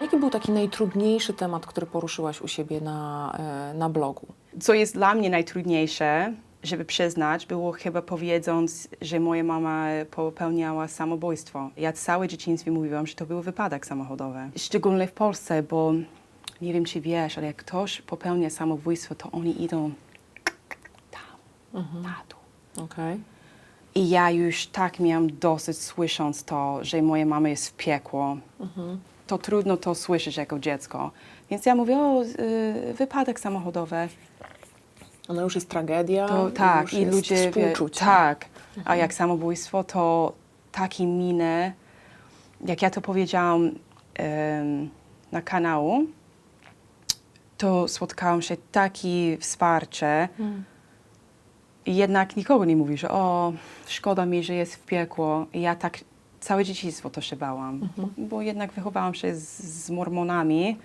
Jaki był taki najtrudniejszy temat, który poruszyłaś u siebie na, e, na blogu? Co jest dla mnie najtrudniejsze, żeby przyznać, było chyba powiedząc, że moja mama popełniała samobójstwo. Ja całe dzieciństwie mówiłam, że to był wypadek samochodowy. Szczególnie w Polsce, bo nie wiem, czy wiesz, ale jak ktoś popełnia samobójstwo, to oni idą tam, na dół. Okej. I ja już tak miałam dosyć słysząc to, że moja mama jest w piekło. To trudno to słyszeć jako dziecko. Więc ja mówię, o, y, wypadek samochodowy. Ona już jest tragedia. To, tak, i ludzie, wie, tak, a jak samobójstwo, to takie miny, jak ja to powiedziałam em, na kanału, to spotkałam się takie wsparcie i jednak nikogo nie mówi, że o, szkoda mi, że jest w piekło. Ja tak całe dzieciństwo to się bałam, bo jednak wychowałam się z, z mormonami.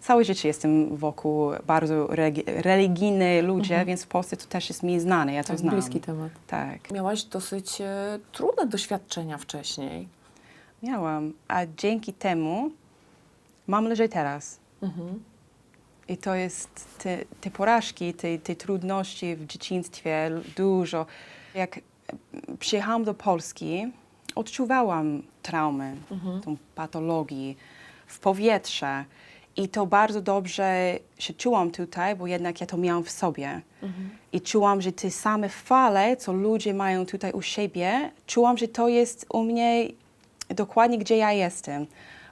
Całe życie jestem wokół bardzo regi- religijne ludzie, więc w Polsce to też jest mi znane, ja to Tak, znam. bliski temat. Tak, Miałaś dosyć e, trudne doświadczenia wcześniej. miałam, a dzięki temu mam lżej teraz. Mhm. I to jest te, te porażki, te, te trudności w dzieciństwie, dużo. Jak e, przyjechałam do Polski, odczuwałam traumę, tą patologię w powietrze. I to bardzo dobrze się czułam tutaj, bo jednak ja to miałam w sobie. I czułam, że te same fale, co ludzie mają tutaj u siebie, czułam, że to jest u mnie dokładnie, gdzie ja jestem.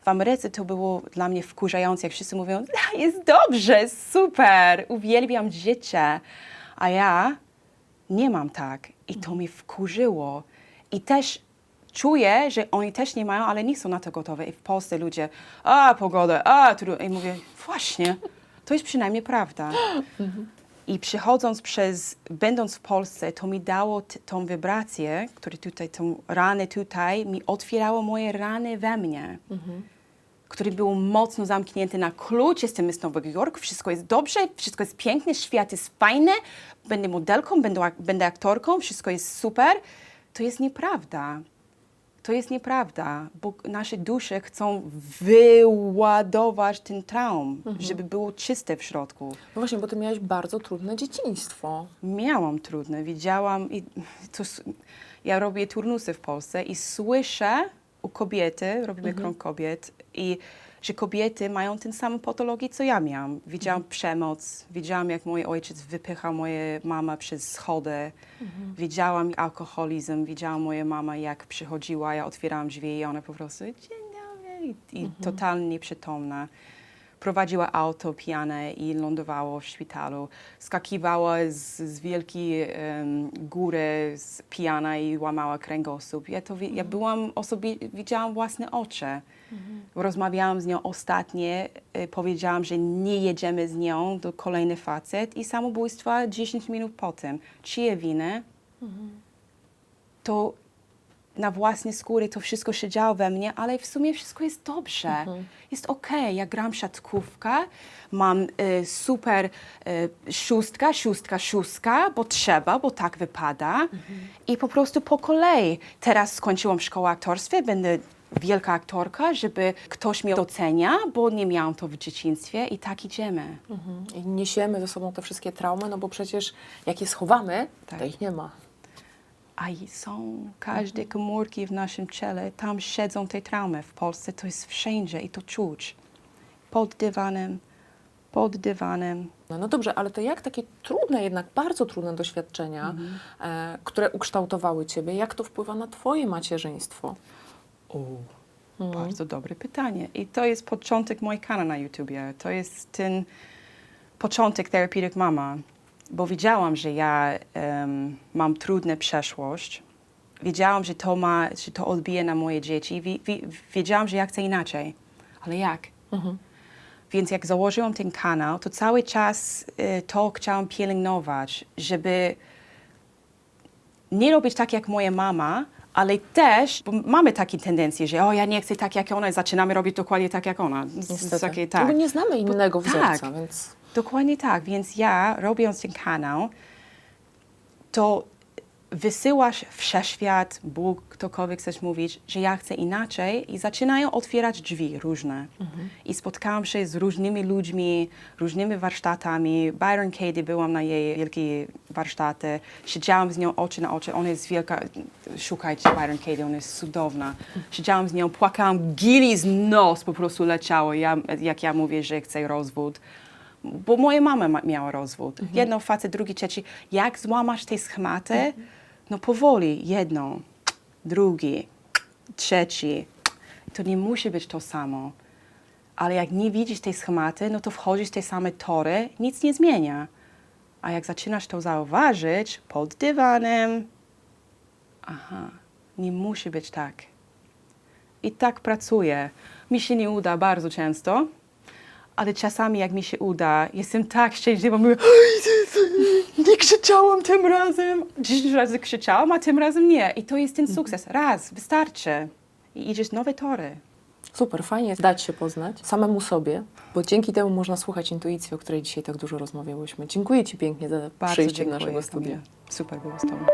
W Ameryce to było dla mnie wkurzające, jak wszyscy mówią, "A, jest dobrze, super, uwielbiam życie. A ja nie mam tak. I to mnie wkurzyło. I też czuję, że oni też nie mają, ale nie są na to gotowe. I w Polsce ludzie, a pogoda, a tu. I mówię, właśnie, to jest przynajmniej prawda. I przechodząc przez, będąc w Polsce, to mi dało tą wibrację, które tutaj, tą ranę tutaj, mi otwierało moje rany we mnie, które były mocno zamknięte na klucz. Jestem z Nowego Jorku, wszystko jest dobrze, wszystko jest piękne, świat jest fajny, będę modelką, będę, będę aktorką, wszystko jest super. To jest nieprawda. To jest nieprawda, bo nasze dusze chcą wyładować ten traum, żeby było czyste w środku. No właśnie, bo ty miałaś bardzo trudne dzieciństwo. Miałam trudne, widziałam i to, ja robię turnusy w Polsce i słyszę u kobiety, robimy krąg kobiet i że kobiety mają tę samą patologię, co ja miałam. Widziałam przemoc, widziałam jak mój ojciec wypychał moje mama przez schody, widziałam alkoholizm, widziałam moja mama jak przychodziła, ja otwierałam drzwi i ona po prostu dzień dobry i, i totalnie nieprzytomna prowadziła auto pijane i lądowało w szpitalu. Skakiwała z, z wielkiej em, góry z pijana i łamała kręgosłup. Ja, to, ja byłam osobie, widziałam własne oczy. Rozmawiałam z nią ostatnie, y, powiedziałam, że nie jedziemy z nią do kolejny facet i samobójstwa 10 minut potem. Czyje winy? To na własne skóry to wszystko się działo we mnie, ale w sumie wszystko jest dobrze. Jest okej. Ja gram siatkówkę, mam y, super y, szóstka, szóstka, szóstka, bo trzeba, bo tak wypada. I po prostu po kolei. Teraz skończyłam szkołę aktorstwa, będę wielka aktorka, żeby ktoś mnie docenia, bo nie miałam to w dzieciństwie i tak idziemy. Mhm. I niesiemy ze sobą te wszystkie traumy, no bo przecież jak je schowamy, Tak. to ich nie ma. A i są każde komórki w naszym ciele, tam siedzą te traumy. W Polsce to jest wszędzie i to czuć. Pod dywanem, pod dywanem. No, no dobrze, ale to jak takie trudne, jednak bardzo trudne doświadczenia, e, które ukształtowały ciebie, jak to wpływa na twoje macierzyństwo? O, bardzo dobre pytanie. I to jest początek mojej kanału na YouTubie. To jest ten początek Therapeutic Mama, bo wiedziałam, że ja em, mam trudną przeszłość. Wiedziałam, że to, ma, że to odbije na moje dzieci. Wi, wi, wiedziałam, że ja chcę inaczej. Ale jak? Więc jak założyłam ten kanał, to cały czas y, to chciałam pielęgnować, żeby nie robić tak jak moja mama, ale też, bo mamy takie tendencje, że o, ja nie chcę tak jak ona, i zaczynamy robić dokładnie tak jak ona. Z- z Niestety. Takie, No tak. Bo nie znamy innego tak. wzorca, więc... Dokładnie tak, więc ja robiąc ten kanał, to wysyłasz wszechświat, Bóg, ktokolwiek chcesz mówić, że ja chcę inaczej i zaczynają otwierać drzwi różne. I spotkałam się z różnymi ludźmi, różnymi warsztatami. Byron Katie, byłam na jej wielkiej warsztaty, siedziałam z nią oczy na oczy, ona jest wielka, szukajcie Byron Katie, ona jest cudowna. Siedziałam z nią, płakałam, gili z nos po prostu leciało, ja, jak ja mówię, że chcę rozwód bo moja mama ma, miała rozwód. Jedno facet, drugi, trzeci. Jak złamasz te schematy? No powoli, jedno, drugi, trzeci. To nie musi być to samo. Ale jak nie widzisz tej schematy, no to wchodzisz w te same tory, nic nie zmienia. A jak zaczynasz to zauważyć pod dywanem, aha, nie musi być tak. I tak pracuję. Mi się nie uda bardzo często, ale czasami jak mi się uda, jestem tak szczęśliwa, mówię, "Oj, nie krzyczałam tym razem. Dziesięć razy krzyczałam, a tym razem nie. I to jest ten sukces. Raz, wystarczy. I idziesz nowe tory. Super, fajnie dać się poznać samemu sobie, bo dzięki temu można słuchać intuicji, o której dzisiaj tak dużo rozmawiałyśmy. Dziękuję Ci pięknie za Bardzo przyjście do dziękuję. naszego studia. Super było z Tobą.